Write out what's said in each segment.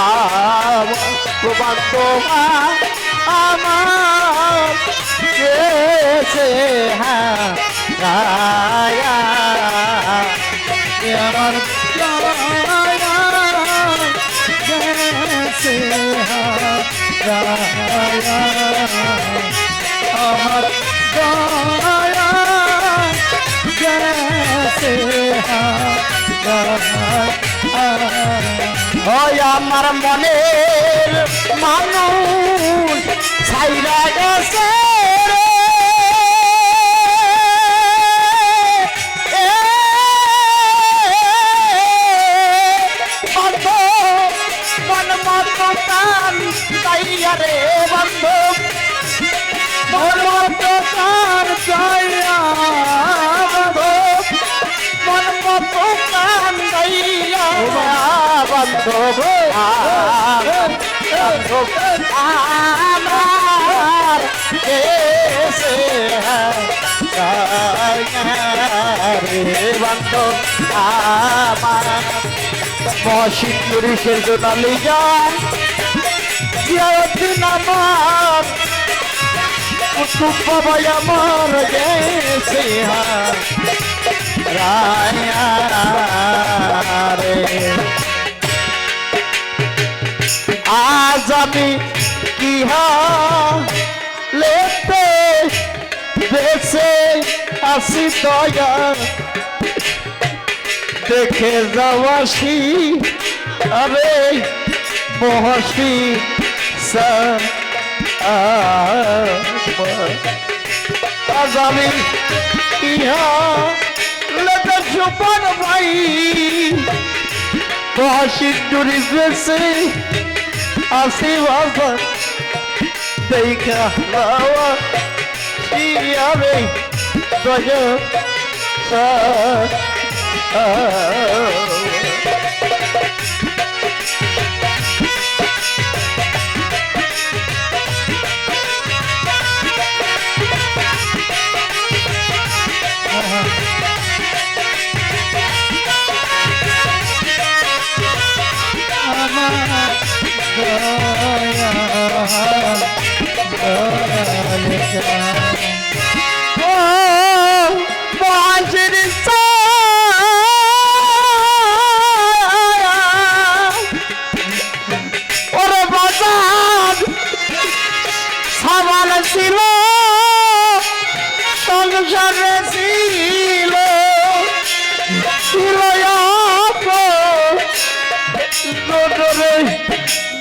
আমার বন্ধু আমার গেছে হ্যাঁ আমার গেছে গায়া। আমার গায়া। গেছে ওই আমার মনের মানুষ ছাইরা গেছে আমার কেসে আমার মহসিন পুরুষের লিজান জিয়ারতিন আমার আমার গেছে রায়া আসি দয়া দেখে যাওয়াসি আরে মহসি আজ আমি ইহা লেতে সুপার ভাই মহসি টুরিস বেছে আসি বাবা দেখা লাওয়া শিয়াবে দয়া ওরে ছিল সংসারে ছিল ছিল জোটরে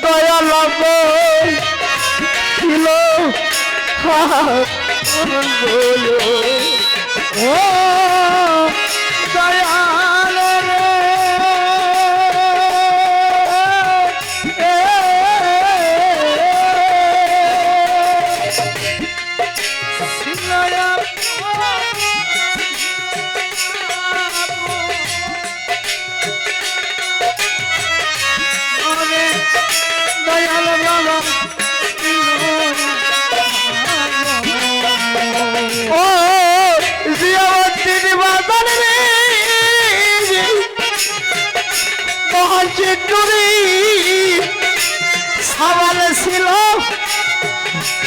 দয়া লাভ ছিল ও মহাচিটুরি সাবাল ছিল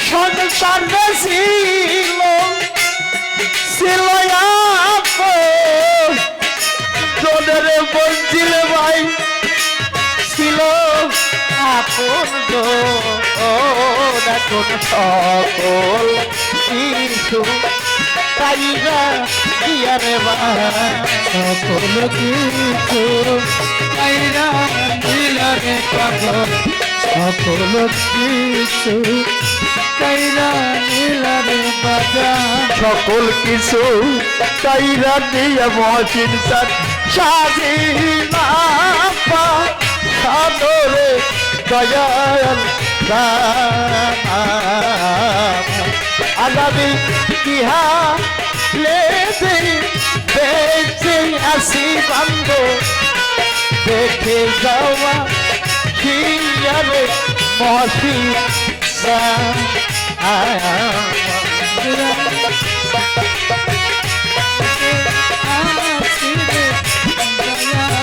সংসার ছিল ছিল তোদের বলছিল ভাই ছিল আপন এখন সকল কিছু তাইরা দিয়ারে বা। সকল কিছু তাইরা দিলারে পাগল। সকল কিছু তাইরা দিলারে বাজা সকল কিছু তাইরা দিয়া মহসিন সার স্বাধীন সাদরে দয়াল আগামী কিহা আসি বান্ধ দেখে যাওয়া খিয়ারে মহসি আমার ইহানে যে আছে রে দয়াল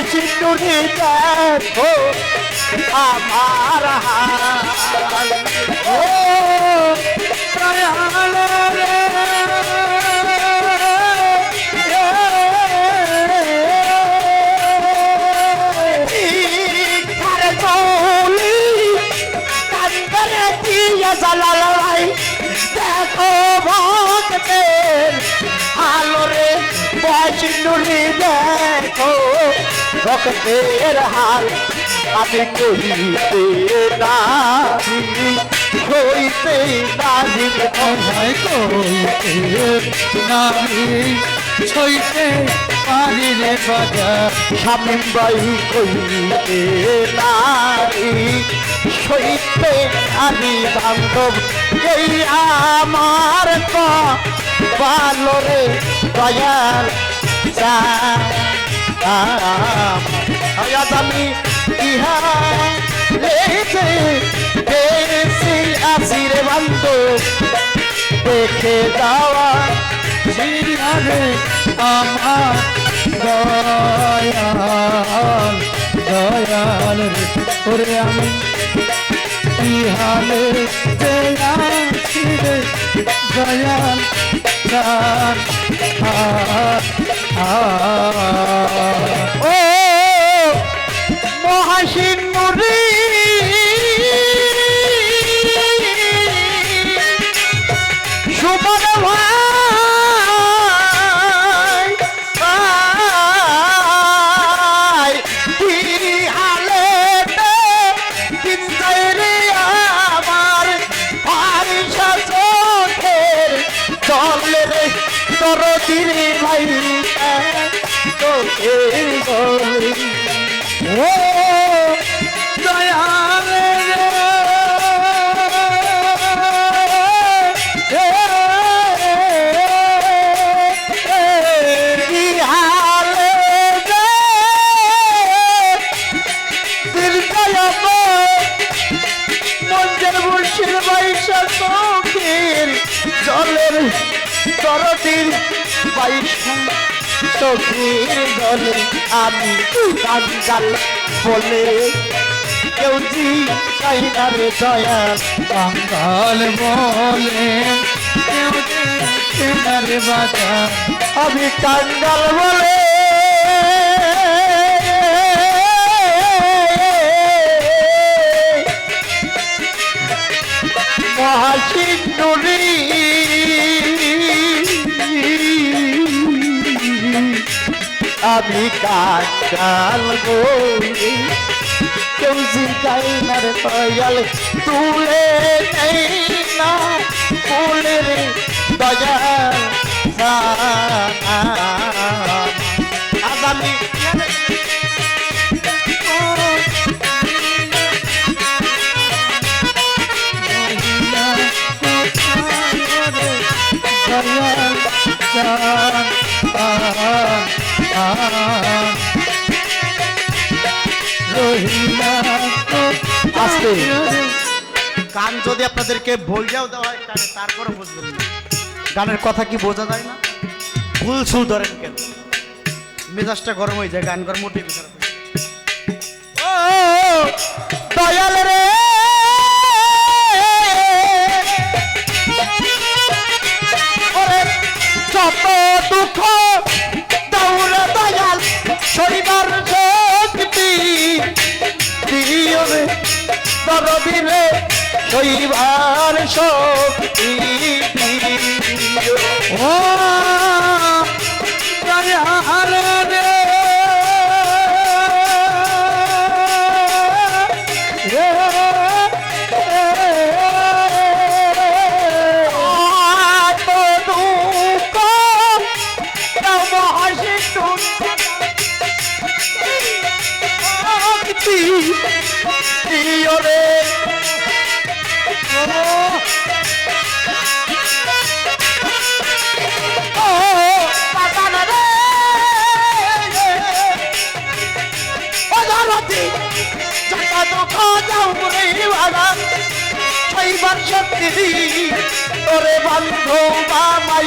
টুরি দেখো আমার হাল ও দয়াল রে ভিকার গৌলি কান্দরে দিয়া জালাল ভাই দেখো ভক্তের হালরে বৈষ্ণুরি দেখো ভক্তের হাল আমি কহিতে নাহি হইতে নাহি অভয় কইতে নামি ছইতে পারি রে বাজার স্বামী বাই কহিতে নারী সইতে আমি বান্ধব। এই আমার ভালো রে দয়াল আয়াজ আমি ইহা লেছে বেশি আসি রে বান্ধব দেখে যাওয়া জিয়ারে আমার দয়াল দয়াল রে। ওরে আমি ইহালে দয়াল আ ও মহাসিন নুরি সুমন ভাই ভাই হালে দিন আমার চোখের চলে তোর দিনে ভাই চোখের গলি ও দয়াল রে ইহালে রে দীর্ঘায়ব মঞ্জের বাইশা চোখের জলের তরতির চোখের আমি কাঙ্গাল বলে। কেউ জি না রে দয়াল, কাঙ্গাল বলে। কেউ রে বাজা আমি কাঙ্গাল বলে। আমি কাকাল গৌরী কেউ জিগাই না রে দয়াল তুলে নেই না ফুলের রে গান যদি আপনাদেরকে ভুলজাও দেওয়া হয়, তাহলে তারপরে বুঝবেন। না গানের কথা কি বোঝা যায় না? ভুল ছুল ধরেন কেন? মেজাজটা গরম হয়ে যায়, গান গরম মোটেই বিচার ও, দয়াল রে! যত দুঃখ দৌড় দয়াল শরীবার দরদিরে শৈবার শক্তি। ও দিও রে। শক্তি তোরে বন্ধু বামাই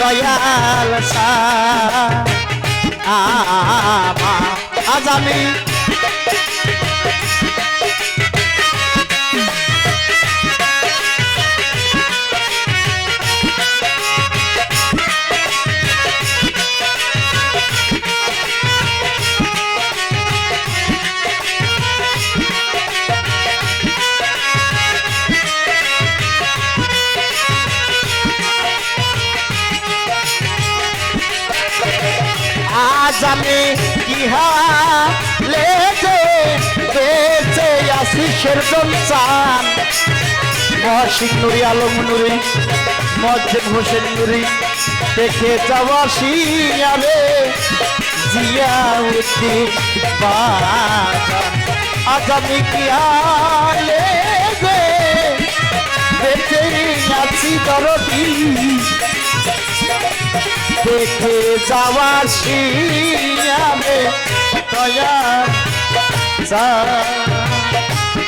দয়াল সা আজ আমি শেরজন চান মহাসিং নুরি, আলম নুরি মজ্জেদ হোসেন নুরি, দেখে যাওয়া শিয়ারে আজ আমি কি লেজে বেঁচে আছি দরদি। দেখে যাওয়ার শিয়াবে দয়া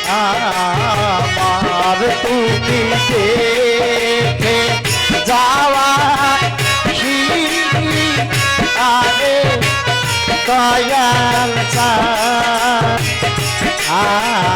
আমার তুমি দেখে যাওয়া আরে দয়াল আমার